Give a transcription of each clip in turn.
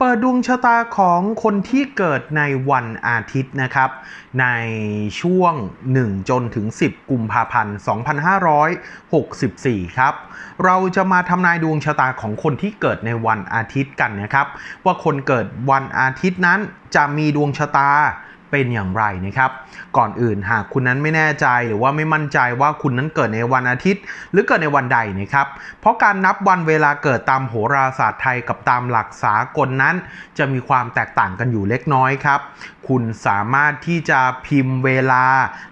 เปิดดวงชะตาของคนที่เกิดในวันอาทิตย์นะครับ ในช่วง 1 จนถึง 10 กุมภาพันธ์ 2564 ครับ เราจะมาทำนายดวงชะตาของคนที่เกิดในวันอาทิตย์กันนะครับ ว่าคนเกิดวันอาทิตย์นั้นจะมีดวงชะตา เป็นอย่างไรนะครับ ก่อนอื่นหากคุณนั้นไม่แน่ใจหรือว่าไม่มั่นใจว่าคุณนั้นเกิดในวันอาทิตย์ หรือเกิดในวันใดนะครับ เพราะการนับวันเวลาเกิดตามโหราศาสตร์ไทยกับตามหลักสากลนั้น จะมีความแตกต่างกันอยู่เล็กน้อยครับ คุณสามารถที่จะพิมพ์เวลา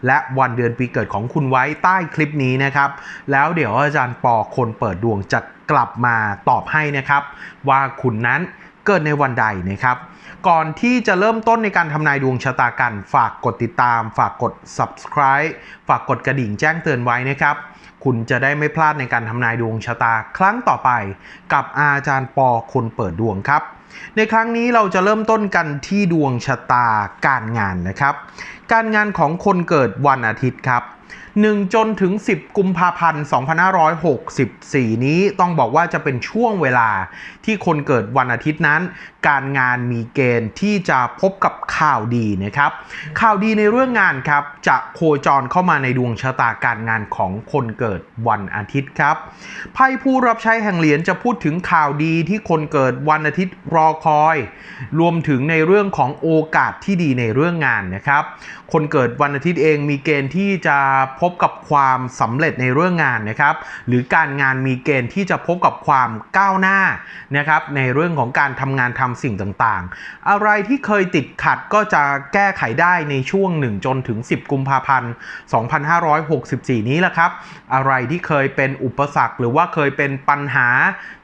และวันเดือนปีเกิดของคุณไว้ใต้คลิปนี้นะครับ แล้วเดี๋ยวอาจารย์ปอคนเปิดดวงจะกลับมาตอบให้นะครับ ว่าคุณนั้น เกิดในวันใดนะครับ ก่อนที่จะเริ่มต้นในการทำนายดวงชะตากัน ฝากกดติดตาม ฝากกด subscribe ฝากกดกระดิ่งแจ้งเตือนไว้นะครับ คุณจะได้ไม่พลาดในการทำนายดวงชะตาครั้งต่อไป กับอาจารย์ปอคนเปิดดวงครับ ในครั้งนี้เราจะเริ่มต้นกันที่ดวงชะตาการงานนะครับ การงานของคนเกิดวันอาทิตย์ครับ 1 จนถึง 10 กุมภาพันธ์ 2564 นี้ต้องบอกว่าจะเป็นช่วงเวลาที่คนเกิดวันอาทิตย์นั้น การงานมีเกณฑ์ที่จะพบกับข่าวดีนะครับ ข่าวดีในเรื่องงานครับ จะโคจรเข้ามาในดวงชะตาการงานของคนเกิดวันอาทิตย์ครับไพ่ผู้รับใช้แห่งเหรียญจะพูดถึงข่าวดีที่คนเกิดวันอาทิตย์รอคอย รวมถึงในเรื่องของโอกาสที่ดีในเรื่องงานนะครับ คนเกิดวันอาทิตย์เองมีเกณฑ์ที่จะพบกับความสำเร็จในเรื่องงานนะครับหรือการงานมีเกณฑ์ที่จะพบกับความก้าวหน้านะครับในเรื่องของการทำงานทำสิ่งต่างๆ อะไรที่เคยติดขัดก็จะแก้ไขได้ในช่วง 1 จนถึง 10 กุมภาพันธ์ 2564 นี้แหละครับ อะไรที่เคยเป็นอุปสรรค หรือว่าเคยเป็นปัญหา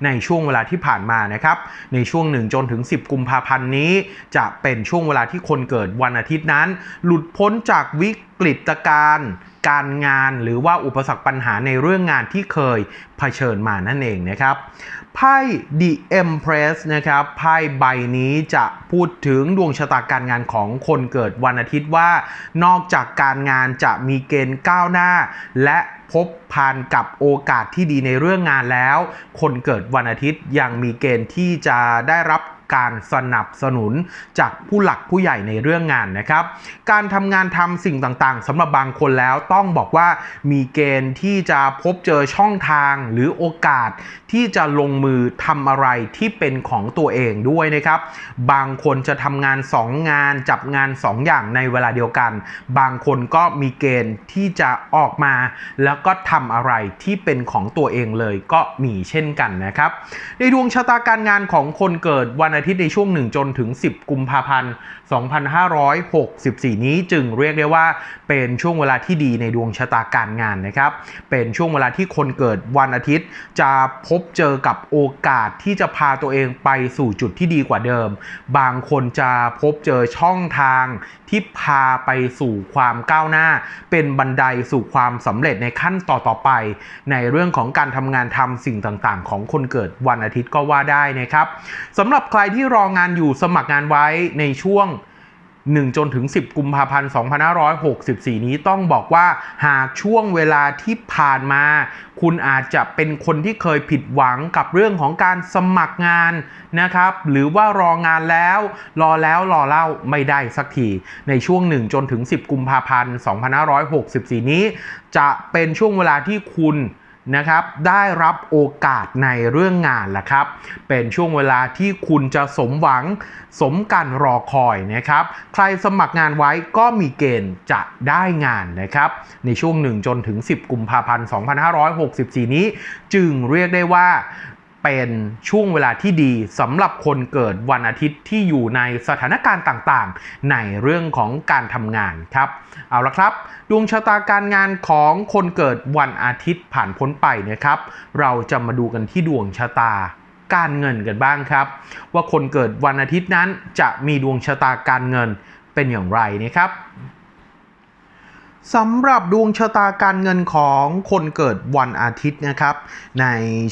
ในช่วงเวลาที่ผ่านมานะครับ ในช่วง 1 จนถึง 10 กุมภาพันธ์นี้ จะเป็นช่วงเวลาที่คนเกิดวันอาทิตย์นั้น หลุดพ้นจากวิก ฤตการ การงานหรือว่าอุปสรรคปัญหาในเรื่องงานที่เคยเผชิญมานั่นเองนะครับไพ่ The Empress นะครับไพ่ใบนี้จะพูดถึงดวงชะตาการงานของคนเกิดวันอาทิตย์ว่า นอกจากการงานจะมีเกณฑ์ก้าวหน้า และพบผ่านกับโอกาสที่ดีในเรื่องงานแล้ว คนเกิดวันอาทิตย์ยังมีเกณฑ์ที่จะได้รับ การสนับสนุนจากผู้หลักผู้ใหญ่ในเรื่องงานนะครับ การทำงานทำสิ่งต่างๆสำหรับบางคนแล้วต้องบอกว่ามีเกณฑ์ที่จะพบเจอช่องทางหรือโอกาสที่จะลงมือทำอะไรที่เป็นของตัวเองด้วยนะครับ บางคนจะทำงาน 2 งานจับงาน 2 อย่างในเวลาเดียวกัน บางคนก็มีเกณฑ์ที่จะออกมา แล้วก็ทำอะไรที่เป็นของตัวเองเลยก็มีเช่นกันนะครับ ในดวงชะตาการงานของคนเกิดวันอาาทิตย์ในช่วง 1 จนถึง 10 กุมภาพันธ์ 2564 นี้จึงเรียกได้ว่าเป็นช่วงเวลาที่ดีในดวงชะตาการงานนะครับ เป็นช่วงเวลาที่คนเกิดวันอาทิตย์ จะพบเจอกับโอกาสที่จะพาตัวเองไปสู่จุดที่ดีกว่าเดิม บางคนจะพบเจอช่องทางที่พาไปสู่ความก้าวหน้า เป็นบันไดสู่ความสำเร็จในขั้นต่อต่อไป ในเรื่องของการทำงานทำสิ่งต่างๆ ของคนเกิดวันอาทิตย์ก็ว่าได้นะครับสำหรับใครที่รองานอยู่สมัครงานไว้ในช่วง1จนถึง 10 กุมภาพันธ์ 2564 นี้ต้องบอกว่าหากช่วงเวลาที่ผ่านมา คุณอาจจะเป็นคนที่เคยผิดหวังกับเรื่องของการสมัครงานนะครับ หรือว่ารองานแล้ว รอแล้วรอเล่าไม่ได้สักที ในช่วง 1 จนถึง 10 กุมภาพันธ์ 2564 นี้ จะเป็นช่วงเวลาที่คุณ นะครับได้รับโอกาสในเรื่องงานแหละครับ เป็นช่วงเวลาที่คุณจะสมหวังสมการรอคอยนะครับ ใครสมัครงานไว้ก็มีเกณฑ์จะได้งานนะครับ ในช่วง 1 จนถึง 10 กุมภาพันธ์ 2564 นี้ จึงเรียกได้ว่า เป็นช่วงเวลาที่ดีสำหรับคนเกิดวันอาทิตย์ที่อยู่ในสถานการณ์ต่างๆ ในเรื่องของการทำงานครับ เอาละครับ ดวงชะตาการงานของคนเกิดวันอาทิตย์ผ่านพ้นไปนะครับ เราจะมาดูกันที่ดวงชะตาการเงินกันบ้างครับ ว่าคนเกิดวันอาทิตย์นั้นจะมีดวงชะตาการเงินเป็นอย่างไรนะครับ สำหรับดวงชะตาการเงินของคนเกิดวันอาทิตย์นะครับ ใน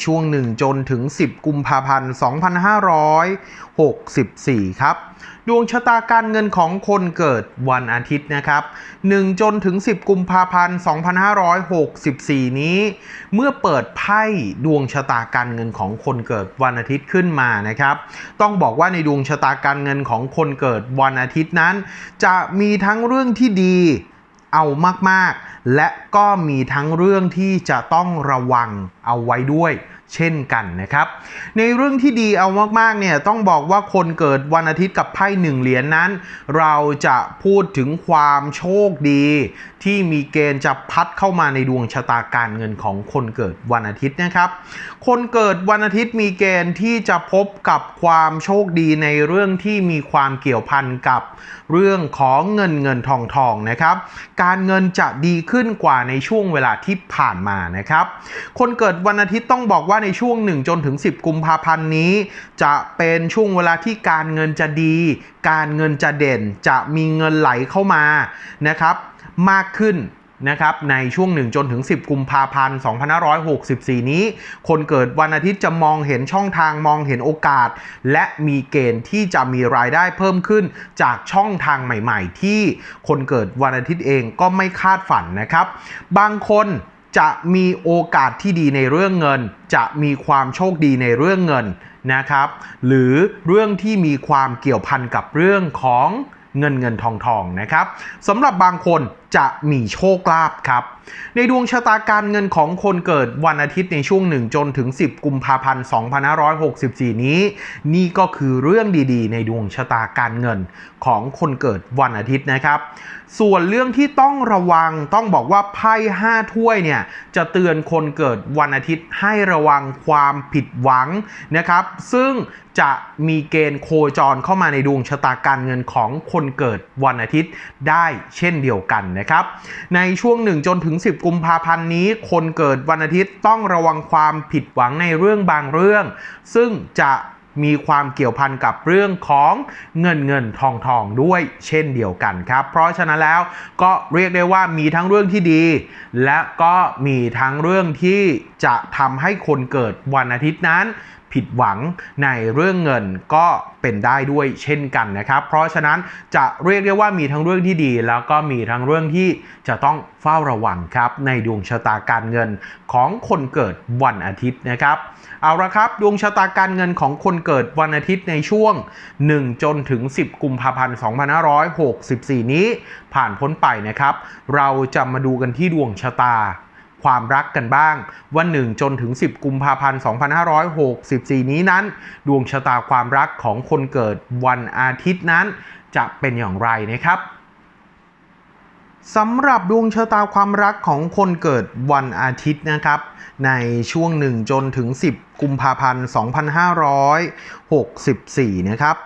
ช่วง 1 จนถึง 10 กุมภาพันธ์ 2564 ครับ ดวงชะตาการเงินของคนเกิดวันอาทิตย์นะครับ 1 จนถึง 10 กุมภาพันธ์ 2564 นี้ เมื่อเปิดไพ่ดวงชะตาการเงินของคนเกิดวันอาทิตย์ขึ้นมานะครับ ต้องบอกว่าในดวงชะตาการเงินของคนเกิดวันอาทิตย์นั้น จะมีทั้งเรื่องที่ดี เอามากๆ และก็มีทั้งเรื่องที่จะต้องระวังเอาไว้ด้วย เช่นกันนะครับ ในเรื่องที่ดีเอามากๆเนี่ยต้องบอกว่าคนเกิดวันอาทิตย์กับไพ่หนึ่งเหรียญนนั้น เราจะพูดถึงความโชคดี ที่มีเกณฑ์จะพัดเข้ามาในดวงชะตาการเงินของคนเกิดวันอาทิตย์นะครับ คนเกิดวันอาทิตย์มีเกณฑ์ที่จะพบกับความโชคดีในเรื่องที่มีความเกี่ยวพันกับเรื่องของเงินเงินทองทองนะครับ การเงินจะดีขึ้นกว่าในช่วงเวลาที่ผ่านมานะครับ คนเกิดวันอาทิตย์ต้องบอกว่าว่าในช่วง 1 จนถึง 10 กุมภาพันธ์นี้ จะเป็นช่วงเวลาที่การเงินจะดี การเงินจะเด่น จะมีเงินไหลเข้ามานะครับ มากขึ้นนะครับในช่วง 1 จนถึง 10 กุมภาพันธ์2564 นี้ คนเกิดวันอาทิตย์จะมองเห็นช่องทางมองเห็นโอกาส และมีเกณฑ์ที่จะมีรายได้เพิ่มขึ้นจากช่องทางใหม่ ๆ ที่คนเกิดวันอาทิตย์เองก็ไม่คาดฝันนะครับ บางคน จะมีโอกาสที่ดีในเรื่องเงิน จะมีความโชคดีในเรื่องเงินนะครับ หรือเรื่องที่มีความเกี่ยวพันกับเรื่องของเงินเงินทองทองนะครับสำหรับบางคนจะมีโชคลาภครับ ในดวงชะตาการเงินของคนเกิดวันอาทิตย์ในช่วง 1 จนถึง 10 กุมภาพันธ์ 2564 นี้ นี่ก็คือเรื่องดีๆ ในดวงชะตาการเงินของคนเกิดวันอาทิตย์นะครับ ส่วนเรื่องที่ต้องระวังต้องบอกว่าไพ่5ถ้วยเนี่ยจะเตือนคนเกิดวันอาทิตย์ให้ระวังความผิดหวังนะครับ ซึ่งจะมีเกณฑ์โคจรเข้ามาในดวงชะตาการเงินของคนเกิดวันอาทิตย์ได้เช่นเดียวกันนะครับ ในช่วง 1 จนถึง 10 กุมภาพันธ์นี้ คนเกิดวันอาทิตย์ต้องระวังความผิดหวังในเรื่องบางเรื่อง ซึ่งจะมีความเกี่ยวพันกับเรื่องของเงินเงินทองทองด้วยเช่นเดียวกันครับ เพราะฉะนั้นแล้วก็เรียกได้ว่ามีทั้งเรื่องที่ดี และก็มีทั้งเรื่องที่จะทำให้คนเกิดวันอาทิตย์นั้น ผิดหวังในเรื่องเงินก็เป็นได้ด้วยเช่นกันนะครับ เพราะฉะนั้นจะเรียกได้ว่ามีทั้งเรื่องที่ดี แล้วก็มีทั้งเรื่องที่จะต้องเฝ้าระวังครับในดวงชะตาการเงินของคนเกิดวันอาทิตย์นะครับ เอาละครับดวงชะตาการเงินของคนเกิดวันอาทิตย์ในช่วง 1 จนถึง 10 กุมภาพันธ์ 2564 นี้ผ่านพ้นไปนะครับ เราจะมาดูกันที่ดวงชะตา ความรักกันบ้าง วันหนึ่งจนถึง 10 กุมภาพันธ์ 2564 นี้นั้น ดวงชะตาความรักของคนเกิดวันอาทิตย์นั้น จะเป็นอย่างไรนะครับสำหรับดวงชะตาความรักของคนเกิดวันอาทิตย์นะครับ ในช่วง 1 จนถึง 10 กุมภาพันธ์ 2564 นะครับ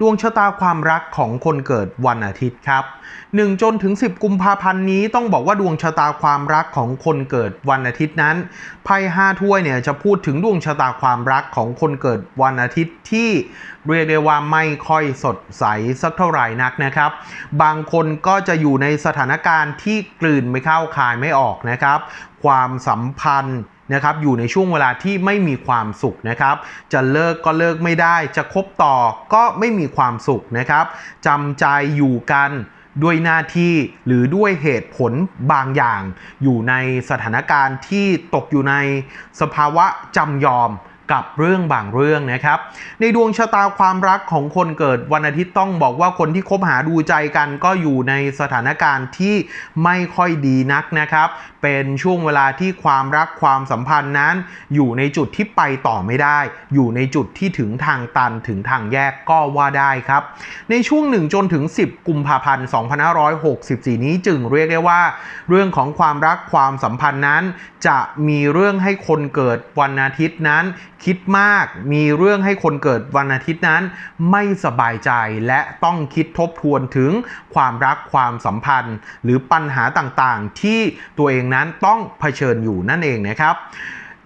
ดวงชะตาความรักของคนเกิดวันอาทิตย์ครับ 1 จนถึง 10 กุมภาพันธ์นี้ต้องบอกว่าดวงชะตาความรักของคนเกิดวันอาทิตย์นั้น ไพ่5ถ้วยเนี่ยจะพูดถึงดวงชะตาความรักของคนเกิดวันอาทิตย์ที่เรียกได้ว่าไม่ค่อยสดใสสักเท่าไหร่นักนะครับ บางคนก็จะอยู่ในสถานการณ์ที่กลืนไม่เข้าคายไม่ออกนะครับ ความสัมพันธ์ นะครับอยู่ในช่วงเวลาที่ไม่มีความสุขนะครับ จะเลิกก็เลิกไม่ได้ จะคบต่อก็ไม่มีความสุขนะครับจำใจอยู่กันด้วยหน้าที่หรือด้วยเหตุผลบางอย่าง อยู่ในสถานการณ์ที่ตกอยู่ในสภาวะจำยอม กับเรื่องบางเรื่องนะครับ ในดวงชะตาความรักของคนเกิดวันอาทิตย์ต้องบอกว่าคนที่คบหาดูใจกันก็อยู่ในสถานการณ์ที่ไม่ค่อยดีนักนะครับ เป็นช่วงเวลาที่ความรักความสัมพันธ์นั้น อยู่ในจุดที่ไปต่อไม่ได้ อยู่ในจุดที่ถึงทางตันถึงทางแยกก็ว่าได้ครับ ในช่วง1จนถึง 10 กุมภาพันธ์ 2564 นี้จึงเรียกได้ว่า เรื่องของความรักความสัมพันธ์นั้น จะมีเรื่องให้คนเกิดวันอาทิตย์นั้นคิดมากมีเรื่องให้คนเกิดวันอาทิตย์นั้น ไม่สบายใจและต้องคิดทบทวนถึงความรักความสัมพันธ์ หรือปัญหาต่างๆ ที่ตัวเองนั้นต้องเผชิญอยู่นั่นเองนะครับ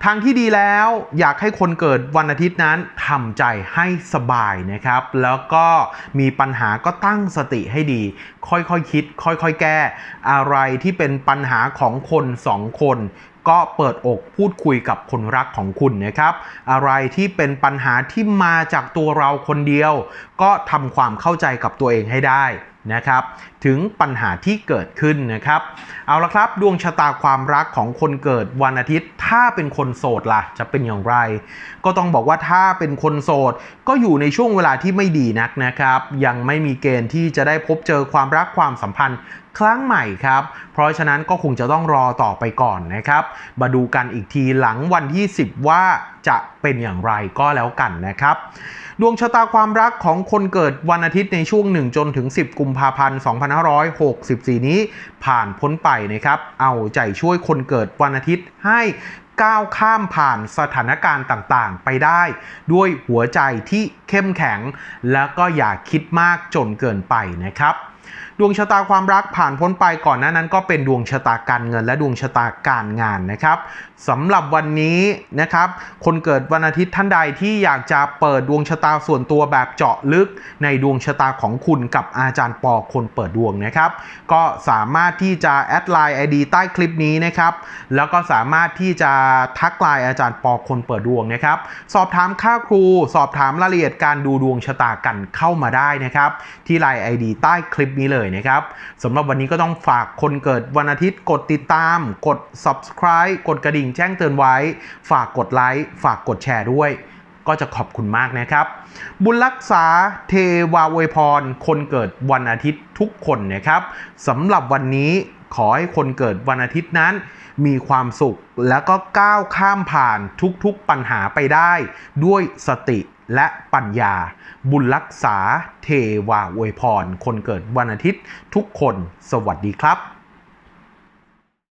ทางที่ดีแล้วอยากให้คนเกิดวันอาทิตย์นั้นทำใจให้สบายนะครับ แล้วก็มีปัญหาก็ตั้งสติให้ดี ค่อยๆคคิด ค่อยๆแก้ อะไรที่เป็นปัญหาของคนสองคน ก็เปิดอกพูดคุยกับคนรักของคุณนะครับ อะไรที่เป็นปัญหาที่มาจากตัวเราคนเดียว ก็ทำความเข้าใจกับตัวเองให้ได้ นะครับถึงปัญหาที่เกิดขึ้นนะครับ เอาละครับดวงชะตาความรักของคนเกิดวันอาทิตย์ ถ้าเป็นคนโสดล่ะ จะเป็นอย่างไร ก็ต้องบอกว่าถ้าเป็นคนโสด ก็อยู่ในช่วงเวลาที่ไม่ดีนักนะครับ ยังไม่มีเกณฑ์ที่จะได้พบเจอความรักความสัมพันธ์ครั้งใหม่ครับ เพราะฉะนั้นก็คงจะต้องรอต่อไปก่อนนะครับ มาดูกันอีกทีหลังวันที่ 10 ว่าจะเป็นอย่างไรก็แล้วกันนะครับ ดวงชะตาความรักของคนเกิดวันอาทิตย์ในช่วง 1 จนถึง 10 กุมภาพันธ์ 2564 นี้ผ่านพ้นไปนะครับ เอาใจช่วยคนเกิดวันอาทิตย์ให้ก้าวข้ามผ่านสถานการณ์ต่างๆ ไปได้ ด้วยหัวใจที่เข้มแข็ง แล้วก็อย่าคิดมากจนเกินไปนะครับ ดวงชะตาความรักผ่านพ้นไปก่อนหน้านั้น ก็เป็นดวงชะตาการเงิน และดวงชะตาการงานนะครับสำหรับวันนี้นะครับคนเกิดวันอาทิตย์ท่านใดที่อยากจะเปิดดวงชะตาส่วนตัวแบบเจาะลึกในดวงชะตาของคุณกับอาจารย์ปอคนเปิดดวงนะครับ ก็สามารถที่จะแอดไลน์ ID ใต้คลิปนี้นะครับ แล้วก็สามารถที่จะทักไลน์อาจารย์ปอคนเปิดดวงนะครับ สอบถามค่าครู สอบถามรายละเอียดการดูดวงชะตากันเข้ามาได้นะครับ ที่ไลน์ ID ใต้คลิปนี้เลยเลยนะครับสำหรับวันนี้ก็ต้องฝากคนเกิดวันอาทิตย์กดติดตาม กด subscribe กดกระดิ่งแจ้งเตือนไว้ ฝากกดไลค์ฝากกดแชร์ด้วย ก็จะขอบคุณมากนะครับ บุญรักษาเทวาอวยพร คนเกิดวันอาทิตย์ทุกคนนะครับสำหรับวันนี้ขอให้คนเกิดวันอาทิตย์นั้น มีความสุขแล้วก็ก้าวข้ามผ่านทุกๆปัญหาไปได้ ด้วยสติ และปัญญา บุญรักษาเทวาอวยพร คนเกิดวันอาทิตย์ ทุกคนสวัสดีครับ